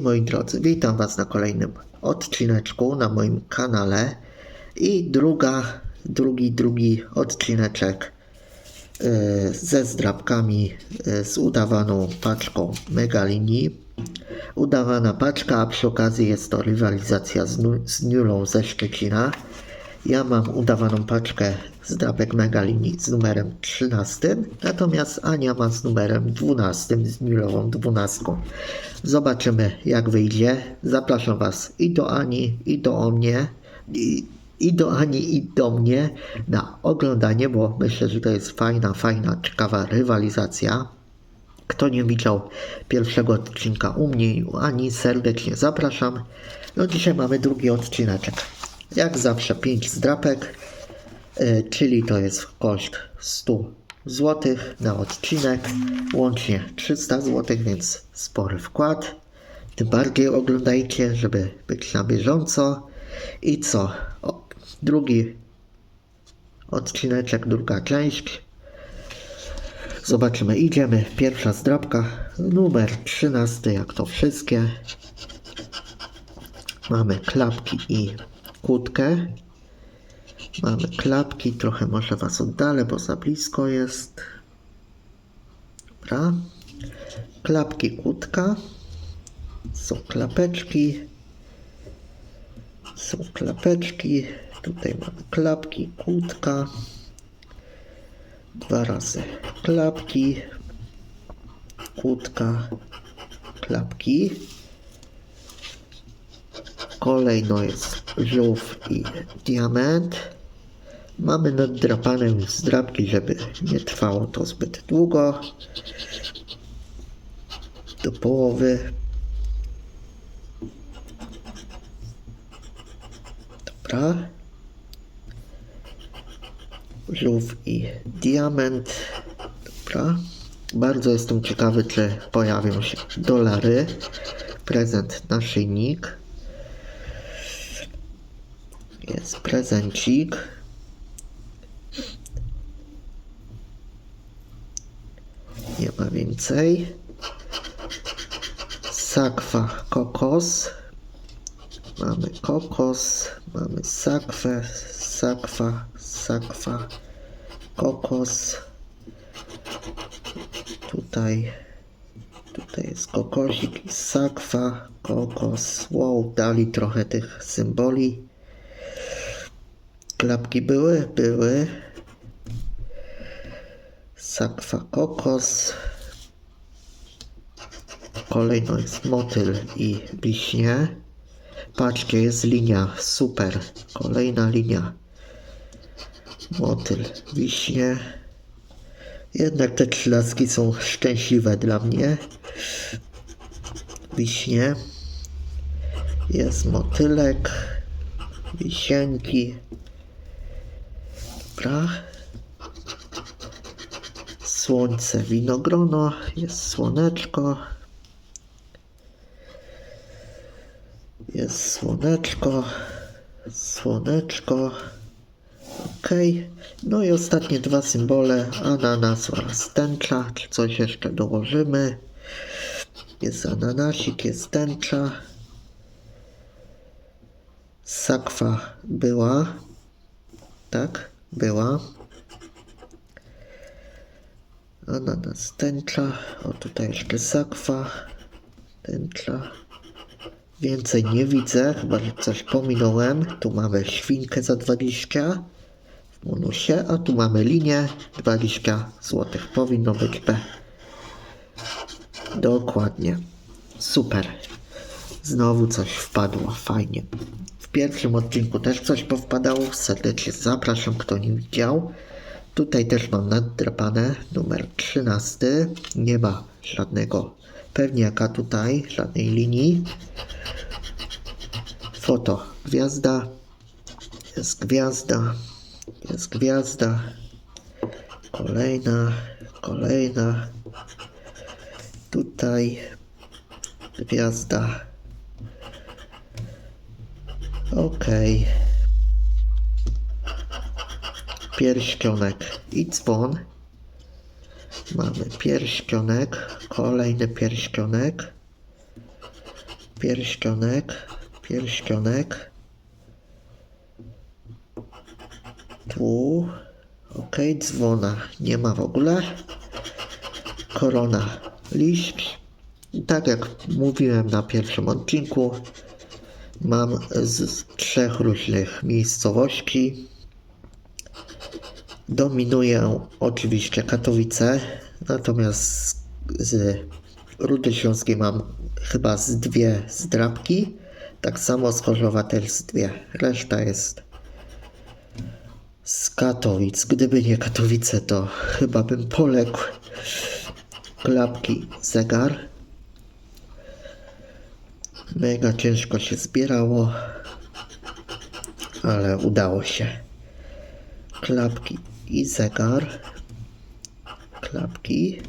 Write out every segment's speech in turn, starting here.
Moi drodzy, witam Was na kolejnym odcineczku na moim kanale i druga, drugi, drugi odcineczek e, ze zdrabkami e, z udawaną paczką Megalinii. Udawana paczka, a przy okazji jest to rywalizacja z, z ze Szczecina. Ja mam udawaną paczkę zdrabek Megalinii z numerem 13, natomiast Ania ma z numerem 12, z Nilową 12. Zobaczymy jak wyjdzie. Zapraszam Was i do Ani, i do mnie, i, i do Ani, i do mnie na oglądanie, bo myślę, że to jest fajna, fajna, ciekawa rywalizacja. Kto nie widział pierwszego odcinka u mnie i u Ani, serdecznie zapraszam. No dzisiaj mamy drugi odcineczek. Jak zawsze 5 zdrapek, y, czyli to jest koszt 100 zł na odcinek, łącznie 300 zł, więc spory wkład. Tym bardziej oglądajcie, żeby być na bieżąco. I co? O, drugi odcineczek, druga część. Zobaczymy, idziemy. Pierwsza zdrabka, numer 13, jak to wszystkie. Mamy klapki i kłódkę. Mamy klapki, trochę może Was oddalę, bo za blisko jest. Dobra. Klapki, kłódka. Są klapeczki. Są klapeczki. Tutaj mamy klapki, kłódka. Dwa razy klapki, kłódka, klapki. Kolejno jest żółw i diament. Mamy naddrapane już zdrapki, żeby nie trwało to zbyt długo. Do połowy. Dobra. Żółw i diament. Dobra. Bardzo jestem ciekawy, czy pojawią się dolary. Prezent naszyjnik. Jest prezencik. Nie ma więcej. Sakwa kokos. Mamy kokos, mamy sakwę, sakwa, sakwa, kokos. Tutaj, tutaj jest kokosik i sakwa, kokos. Wow, dali trochę tych symboli. Klapki były? Były. Sakwa, kokos. Kolejno jest motyl i wiśnie. Patrzcie, jest linia, super. Kolejna linia. Motyl, wiśnie. Jednak te trzylaski są szczęśliwe dla mnie. Wiśnie. Jest motylek. Wisienki. Dobra. Słońce, winogrono. Jest słoneczko. Jest słoneczko, słoneczko. Ok. No i ostatnie dwa symbole, ananas oraz tęcza. Czy coś jeszcze dołożymy? Jest ananasik, jest tęcza. Sakwa była. Tak, była. Ananas, tęcza. O, tutaj jeszcze sakwa, tęcza. Więcej nie widzę, chyba że coś pominąłem. Tu mamy świnkę za 20 w bonusie, a tu mamy linię 20 zł. Powinno być B. Dokładnie. Super. Znowu coś wpadło, fajnie. W pierwszym odcinku też coś powpadało. Serdecznie zapraszam, kto nie widział. Tutaj też mam naddrapane numer 13. Nie ma żadnego pewniaka tutaj, żadnej linii. Foto. Gwiazda. Jest gwiazda. Jest gwiazda. Kolejna. Kolejna. Tutaj. Gwiazda. Ok. Pierścionek i dzwon. Mamy pierścionek, kolejny pierścionek. Pierścionek, pierścionek. Tu. Ok, dzwona nie ma w ogóle. Korona, liść. I tak jak mówiłem na pierwszym odcinku, mam z, trzech różnych miejscowości. Dominują oczywiście Katowice, natomiast z Rudy Śląskiej mam chyba z dwie zdrabki. Tak samo z Chorzowa też z dwie. Reszta jest z Katowic. Gdyby nie Katowice, to chyba bym poległ. Klapki, zegar. Mega ciężko się zbierało, ale udało się. Klapki i zegar. Klapki.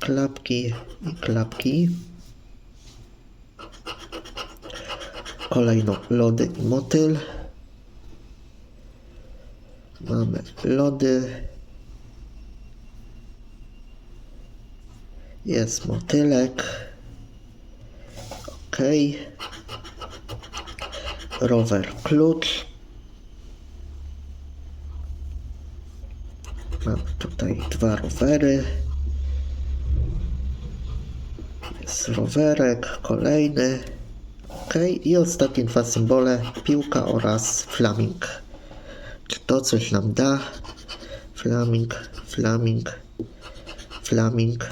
Klapki i klapki. Kolejno lody i motyl. Mamy lody. Jest motylek. Ok. Rower klucz. Mamy tutaj dwa rowery. Jest rowerek, kolejny. Ok. I ostatnie dwa symbole. Piłka oraz flaming. Czy to coś nam da? Flaming, flaming, flaming,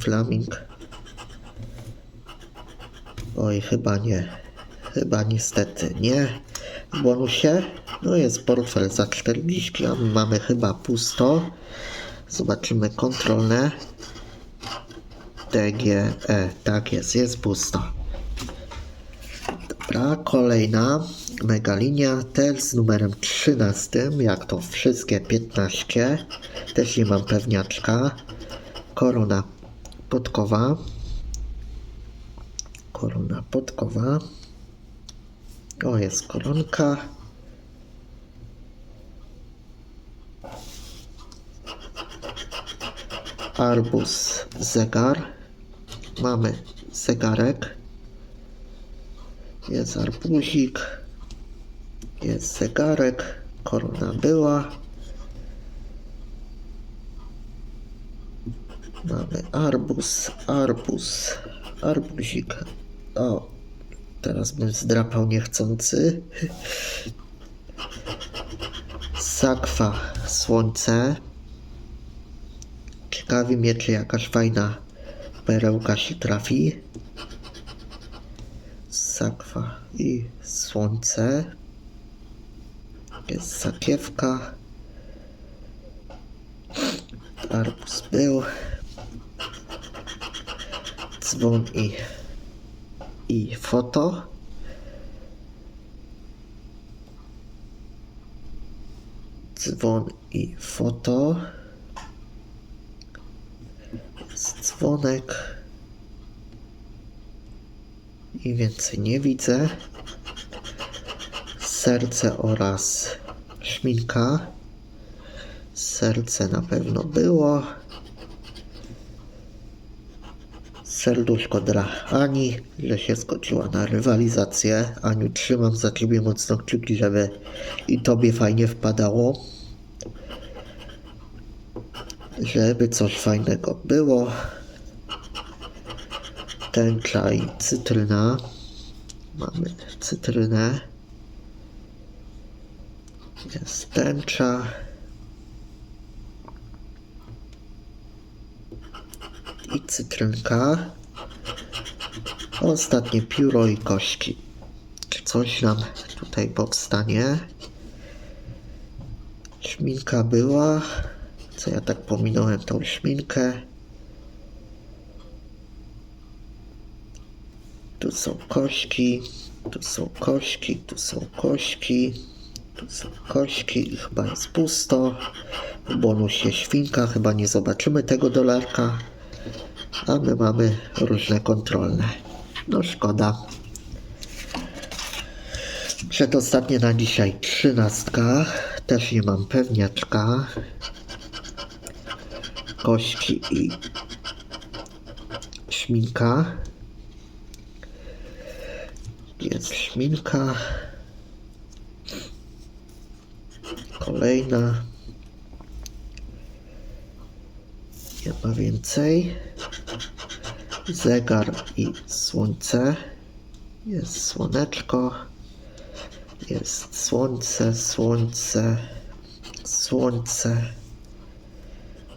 flaming. Oj, chyba nie. Chyba niestety nie. W bonusie no jest portfel za 40, a my mamy chyba pusto. Zobaczymy kontrolne. DGE, tak jest, jest pusto. Dobra, kolejna megalinia, też z numerem 13, jak to wszystkie 15. Też nie mam pewniaczka. Korona podkowa. Korona podkowa. O, jest koronka. Arbus, zegar. Mamy zegarek. Jest arbuzik. Jest zegarek. Korona była. Mamy arbus, arbus, arbuzik. O, teraz bym zdrapał niechcący. Sakwa, słońce. Ciekawi mnie, czy jakaś fajna perełka się trafi. Sakwa i słońce. Jest sakiewka. Arbus był. Dzwon i, i foto. Dzwon i foto. Dzwonek. I więcej nie widzę. Serce oraz szminka. Serce na pewno było. Serduszko dla Ani, że się zgodziła na rywalizację. Aniu, trzymam za ciebie mocno kciuki, żeby i tobie fajnie wpadało. Żeby coś fajnego było. Tęcza i cytryna. Mamy cytrynę. Jest tęcza. Cytrynka. Ostatnie pióro i kości. Czy coś nam tutaj powstanie? Szminka była. Co ja tak pominąłem tą szminkę? Tu są kości, tu są kości, tu są kości, tu są kości i chyba jest pusto. W bonusie świnka, chyba nie zobaczymy tego dolarka. A my mamy różne kontrolne. No szkoda. Przedostatnie na dzisiaj trzynastka. Też nie mam pewniaczka. Kości i szminka. Jest szminka. Kolejna. Nie ma więcej. Zegar i słońce. Jest słoneczko. Jest słońce, słońce, słońce.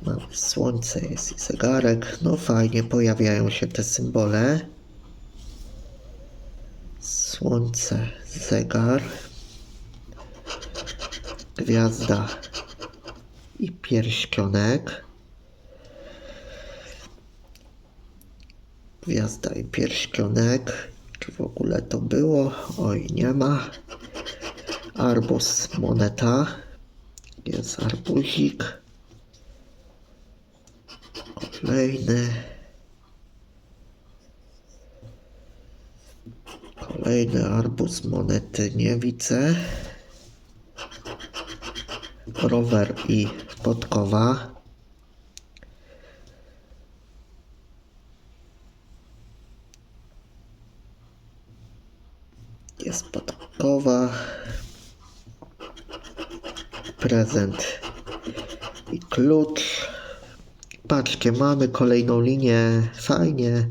Mamy słońce, jest i zegarek. No fajnie, pojawiają się te symbole. Słońce, zegar, gwiazda i pierścionek. Gwiazda i pierścionek. Czy w ogóle to było? Oj, nie ma. Arbus, moneta. Jest arbuzik. Kolejny. Kolejny arbuz monety nie widzę. Rower i podkowa. Jest podkowa. Prezent i klucz. Patrzcie, mamy kolejną linię. Fajnie.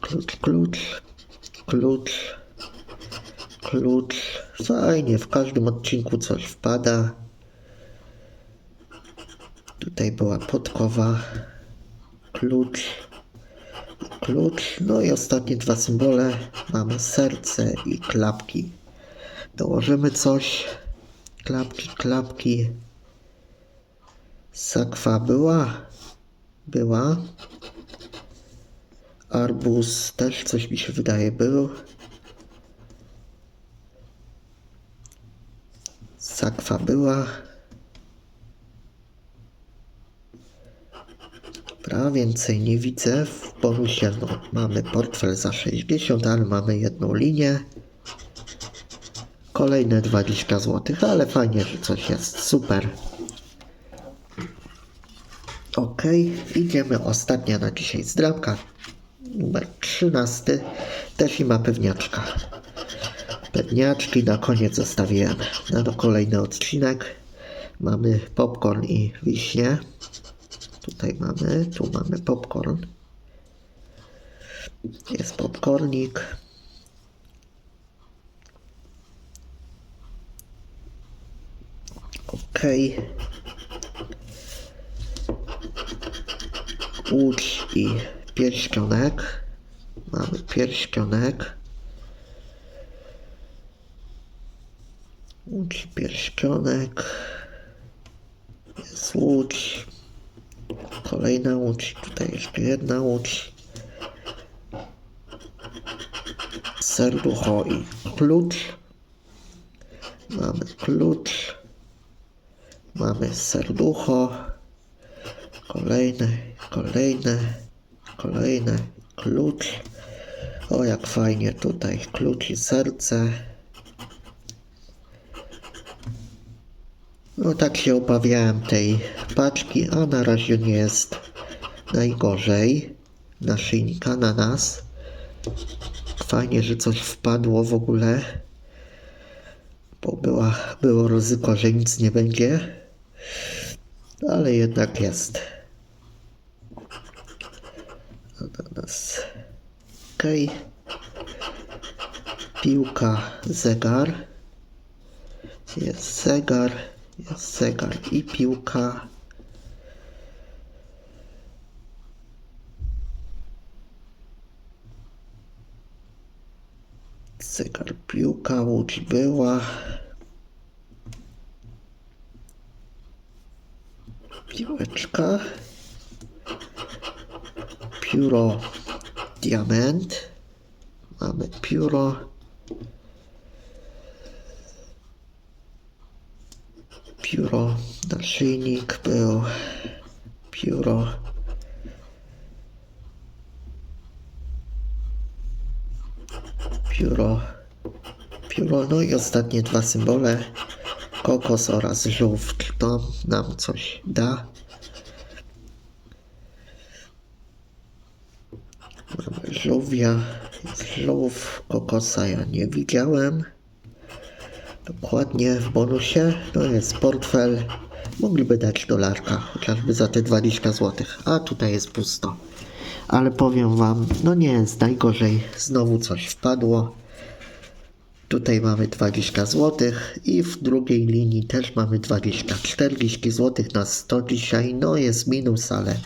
Klucz, klucz, klucz, klucz. Fajnie, w każdym odcinku coś wpada. Tutaj była podkowa, klucz, klucz. No i ostatnie dwa symbole. Mamy serce i klapki. Dołożymy coś. Klapki, klapki. Sakwa była? Była. Arbuz też coś mi się wydaje był. Sakwa była. Dobra, więcej nie widzę. W bonusie no, mamy portfel za 60, ale mamy jedną linię. Kolejne 20 zł, ale fajnie, że coś jest. Super. Ok, idziemy ostatnia na dzisiaj zdrabka. Numer 13. Też i ma pewniaczka. Pewniaczki na koniec zostawiłem na kolejny odcinek. Mamy popcorn i wiśnie. Tutaj mamy, tu mamy popcorn. Jest popcornik. Ok. Łódź i pierścionek. Mamy pierścionek. Łódź, pierścionek. Jest łódź. Kolejna łódź. Tutaj jeszcze jedna łódź. Serducho i klucz. Mamy klucz. Mamy serducho. Kolejne, kolejne, kolejne. Klucz. O, jak fajnie tutaj. Klucz i serce. No tak się obawiałem tej paczki, a na razie nie jest najgorzej. Naszyjnika na nas. Fajnie, że coś wpadło w ogóle. Bo była, było ryzyko, że nic nie będzie. Ale jednak jest. Ananas. Okej. Piłka, zegar. Jest zegar, jest zegar i piłka. Zegar, piłka, łódź była. Piłeczka. Pióro, diament. Mamy pióro. Pióro, naszyjnik był. Pióro. Pióro. Pióro. No i ostatnie dwa symbole. Kokos oraz żółw. Czy to nam coś da? Mamy żółwia, żółw, kokosa ja nie widziałem. Dokładnie w bonusie to jest portfel. Mogliby dać dolarka, chociażby za te 20 zł. A tutaj jest pusto. Ale powiem wam, no nie jest najgorzej. Znowu coś wpadło. Tutaj mamy 20 zł i w drugiej linii też mamy 20. 40 zł na 100 dzisiaj. No jest minus, ale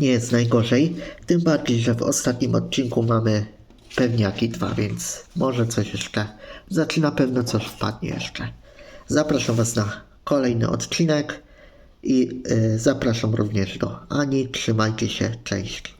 nie jest najgorzej. Tym bardziej, że w ostatnim odcinku mamy pewniaki dwa, więc może coś jeszcze. Znaczy na pewno coś wpadnie jeszcze. Zapraszam Was na kolejny odcinek i y, zapraszam również do Ani. Trzymajcie się, cześć.